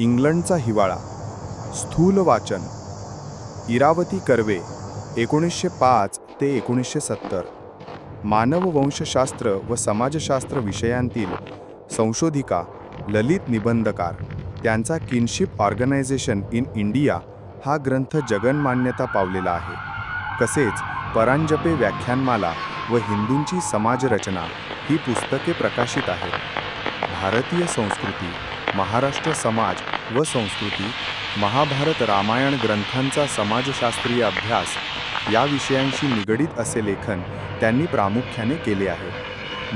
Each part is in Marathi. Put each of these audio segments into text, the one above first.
इंग्लंडचा हिवाळा. स्थूल वाचन. इरावती कर्वे एकोणीसशे पाच ते एकोणीसशे सत्तर. मानववंशशास्त्र व समाजशास्त्र विषयांतील संशोधिका ललित निबंधकार. त्यांचा किनशिप ऑर्गनायझेशन इन इंडिया हा ग्रंथ जगनमान्यता पावलेला आहे. तसेच परांजपे व्याख्यानमाला व हिंदूंची समाजरचना ही पुस्तके प्रकाशित आहेत. भारतीय संस्कृती महाराष्ट्र समाज व संस्कृती महाभारत रामायण ग्रंथांचा समाजशास्त्रीय अभ्यास या विषयांशी निगडीत असे लेखन त्यांनी प्रामुख्याने केले आहे.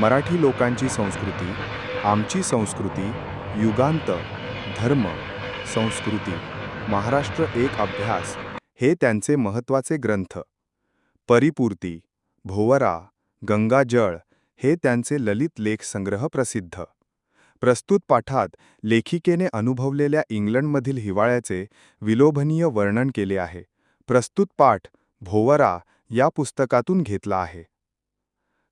मराठी लोकांची संस्कृती आमची संस्कृती युगांत धर्म संस्कृती महाराष्ट्र एक अभ्यास हे त्यांचे महत्त्वाचे ग्रंथ. परिपूर्ती भोवरा गंगाजळ हे त्यांचे ललित लेख संग्रह प्रसिद्ध. प्रस्तुत पाठात लेखिकेने अनुभवलेल्या इंग्लंडमधील हिवाळ्याचे विलोभनीय वर्णन केले आहे. प्रस्तुत पाठ भोवरा या पुस्तकातून घेतला आहे.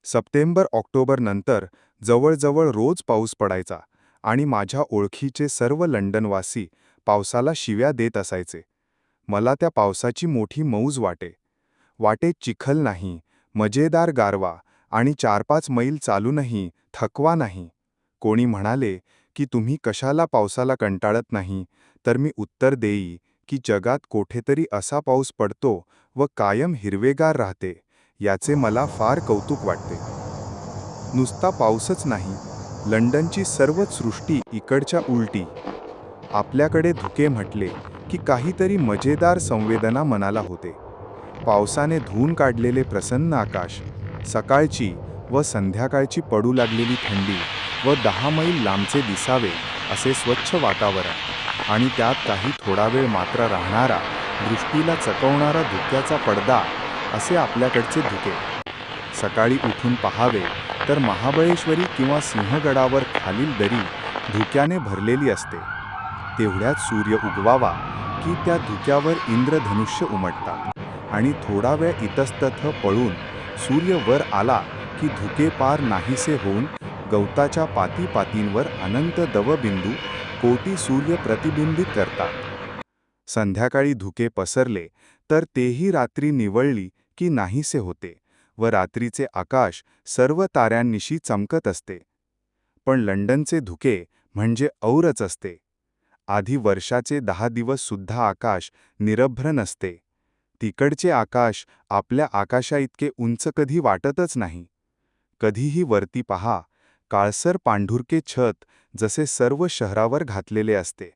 सप्टेंबर ऑक्टोबर नंतर जवळजवळ रोज पाऊस पडायचा आणि माझ्या ओळखीचे सर्व लंडनवासी पावसाला शिव्या देत असायचे. मला त्या पावसाची मोठी मौज वाटे. वाटेत चिखल नाही मजेदार गारवा आणि चार पाच मैल चालूनही थकवा नाही. कोणी म्हणाले की तुम्ही कशाला पावसाला कंटाळत नाही तर मी उत्तर देई की जगात कोठेतरी असा पाऊस पडतो व कायम हिरवेगार राहते याचे मला फार कौतुक वाटते. नुसता पाऊसच नाही लंडनची सर्वच सृष्टी इकडच्या उलटी. आपल्याकडे धुके म्हटले की काहीतरी मजेदार संवेदना मनाला होते. पावसाने धुवून काढलेले प्रसन्न आकाश सकाळची व संध्याकाळची पडू लागलेली थंडी व दहा मैल लांबचे दिसावे असे स्वच्छ वातावरण आणि त्यात काही थोडा वेळ मात्र राहणारा दृष्टीला चकवणारा धुक्याचा पडदा असे आपल्याकडचे धुके. सकाळी उठून पहावे तर महाबळेश्वरी किंवा सिंहगडावर खालील दरी धुक्याने भरलेली असते. तेवढ्यात सूर्य उगवावा की त्या धुक्यावर इंद्रधनुष्य उमटतात आणि थोडा वेळ इतस्तथ पळून सूर्य वर आला की धुके पार नाहीसे होऊन गवताच्या पाती पातींवर अनंत दवबिंदू कोटी सूर्य प्रतिबिंबित करतात. संध्याकाळी धुके पसरले तर तेही रात्री निवळली की नाहीसे होते व रात्रीचे आकाश सर्व ताऱ्यांनिशी चमकत असते. पण लंडनचे धुके म्हणजे औरच असते. आधी वर्षाचे दहा दिवस सुद्धा आकाश निरभ्र नसते. तिकडचे आकाश आपल्या आकाशाइतके उंच कधी वाटतच नाही. कधीही वरती पहा काळसर पांढुरके छत जसे सर्व शहरावर घातलेले असते.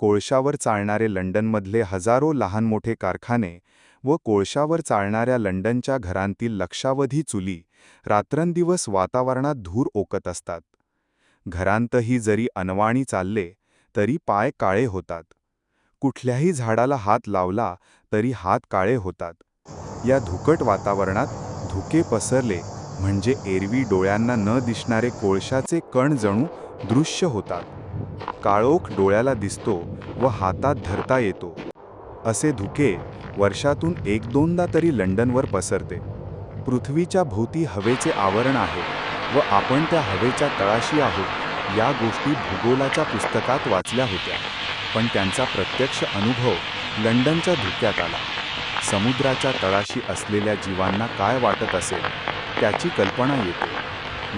कोळशावर चालणारे लंडनमधले हजारो लहान मोठे कारखाने व कोळशावर चालणाऱ्या लंडनच्या घरांतील लक्षावधी चुली रात्रंदिवस वातावरणात धूर ओकत असतात. घरांतही जरी अनवाणी चालले तरी पाय काळे होतात. कुठल्याही झाडाला हात लावला तरी हात काळे होतात. या धुकट वातावरणात धुके पसरले म्हणजे एरवी डोळ्यांना न दिसणारे कोळशाचे कण जणू दृश्य होतात. काळोख डोळ्याला दिसतो व हातात धरता येतो. असे धुके वर्षातून एक दोनदा तरी लंडनवर पसरते. पृथ्वीच्या भोवती हवेचे आवरण आहे व आपण त्या हवेच्या तळाशी आहोत या गोष्टी भूगोलाच्या पुस्तकात वाचल्या होत्या. पण त्यांचा प्रत्यक्ष अनुभव लंडनच्या धुक्यात आला. समुद्राच्या तळाशी असलेल्या जीवांना काय वाटत असेल? त्याची कल्पना येते.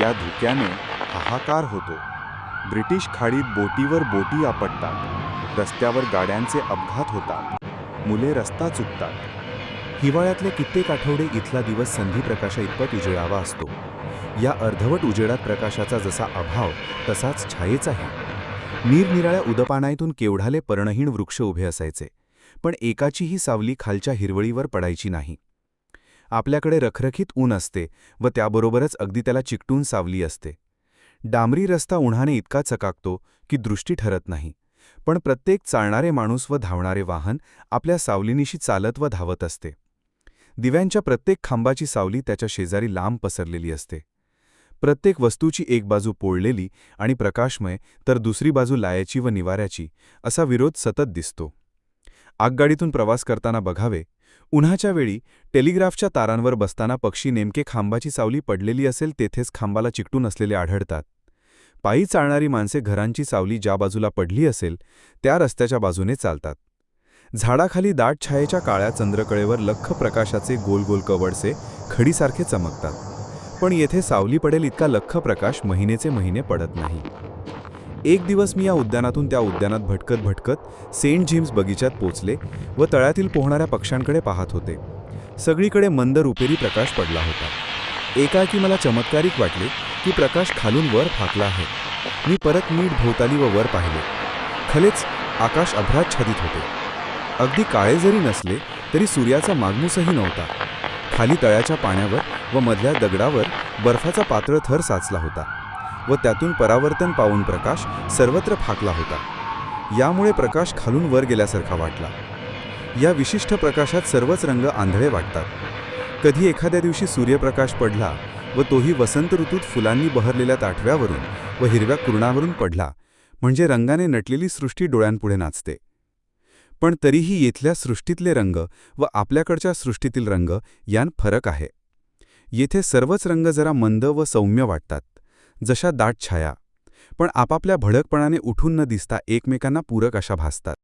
या धुक्याने हाहाकार होतो. ब्रिटिश खाडीत बोटीवर बोटी आपटतात. रस्त्यावर गाड्यांचे अपघात होतात. मुले रस्ता चुकतात. हिवाळ्यातले कित्येक आठवडे इथला दिवस संधी प्रकाशा इतपत उजेडावा असतो. या अर्धवट उजेडात प्रकाशाचा जसा अभाव तसाच छायेचाही. निरनिराळ्या उदपानायतून केवढाले पर्णहीण वृक्ष उभे असायचे. पण एकाचीही सावली खालच्या हिरवळीवर पडायची नाही. आपल्याकडे रखरखीत ऊन असते व त्याबरोबरच अगदी त्याला चिकटून सावली असते. डांबरी रस्ता उन्हाने इतका चकाकतो की दृष्टी ठरत नाही. पण प्रत्येक चालणारे माणूस व धावणारे वाहन आपल्या सावलीनिशी चालत व धावत असते. दिव्यांच्या प्रत्येक खांबाची सावली त्याच्या शेजारी लांब पसरलेली असते. प्रत्येक वस्तूची एक बाजू पोळलेली आणि प्रकाशमय तर दुसरी बाजू लायाची व निवाऱ्याची असा विरोध सतत दिसतो. आगगाडीतून प्रवास करताना बघावे उन्हाच्या वेळी टेलिग्राफच्या तारांवर बसताना पक्षी नेमके खांबाची सावली पडलेली असेल तेथेच खांबाला चिकटून असलेले आढळतात. पायी चालणारी माणसे घरांची सावली ज्या बाजूला पडली असेल त्या रस्त्याच्या बाजूने चालतात. झाडाखाली दाट छायेच्या काळ्या चंद्रकळेवर लख्ख प्रकाशाचे गोल गोल कवडसे खडीसारखे चमकतात. पण येथे सावली पडेल इतका लख्ख प्रकाश महिनेचे महिने पडत नाही. एक दिवस मी या उद्यानातून त्या उद्यानात भटकत भटकत सेंट जेम्स बगीच्यात पोचले व तळ्यातील पोहणाऱ्या पक्ष्यांकडे पाहत होते. सगळीकडे मंद रुपेरी प्रकाश पडला होता. एकाएकी मला चमत्कारिक वाटले की प्रकाश खालून वर फाकला आहे. मी परत नीट भोवताली व वर पाहिले. खलेच आकाश अभ्राच्छादित होते. अगदी काळे जरी नसले तरी सूर्याचा मागमूसही नव्हता. खाली तळ्याच्या पाण्यावर व मधल्या दगडावर बर्फाचा पातळ थर साचला होता. व त्यातून परावर्तन पाहून प्रकाश सर्वत्र फाकला होता. यामुळे प्रकाश खालून वर गेल्यासारखा वाटला. या विशिष्ट प्रकाशात सर्वच रंग आंधळे वाटतात. कधी एखाद्या दिवशी सूर्यप्रकाश पडला व तोही वसंत ऋतूत फुलांनी बहरलेल्या ताठव्यावरून व हिरव्या कुरणावरून पडला म्हणजे रंगाने नटलेली सृष्टी डोळ्यांपुढे नाचते. पण तरीही येथल्या सृष्टीतले रंग व आपल्याकडच्या सृष्टीतील रंग यान फरक आहे. येथे सर्वच रंग जरा मंद व सौम्य वाटतात. जशा दाट छाया. पण आपापल्या भडकपणाने उठून न दिसता एकमेकांना पूरक अशा भासतात.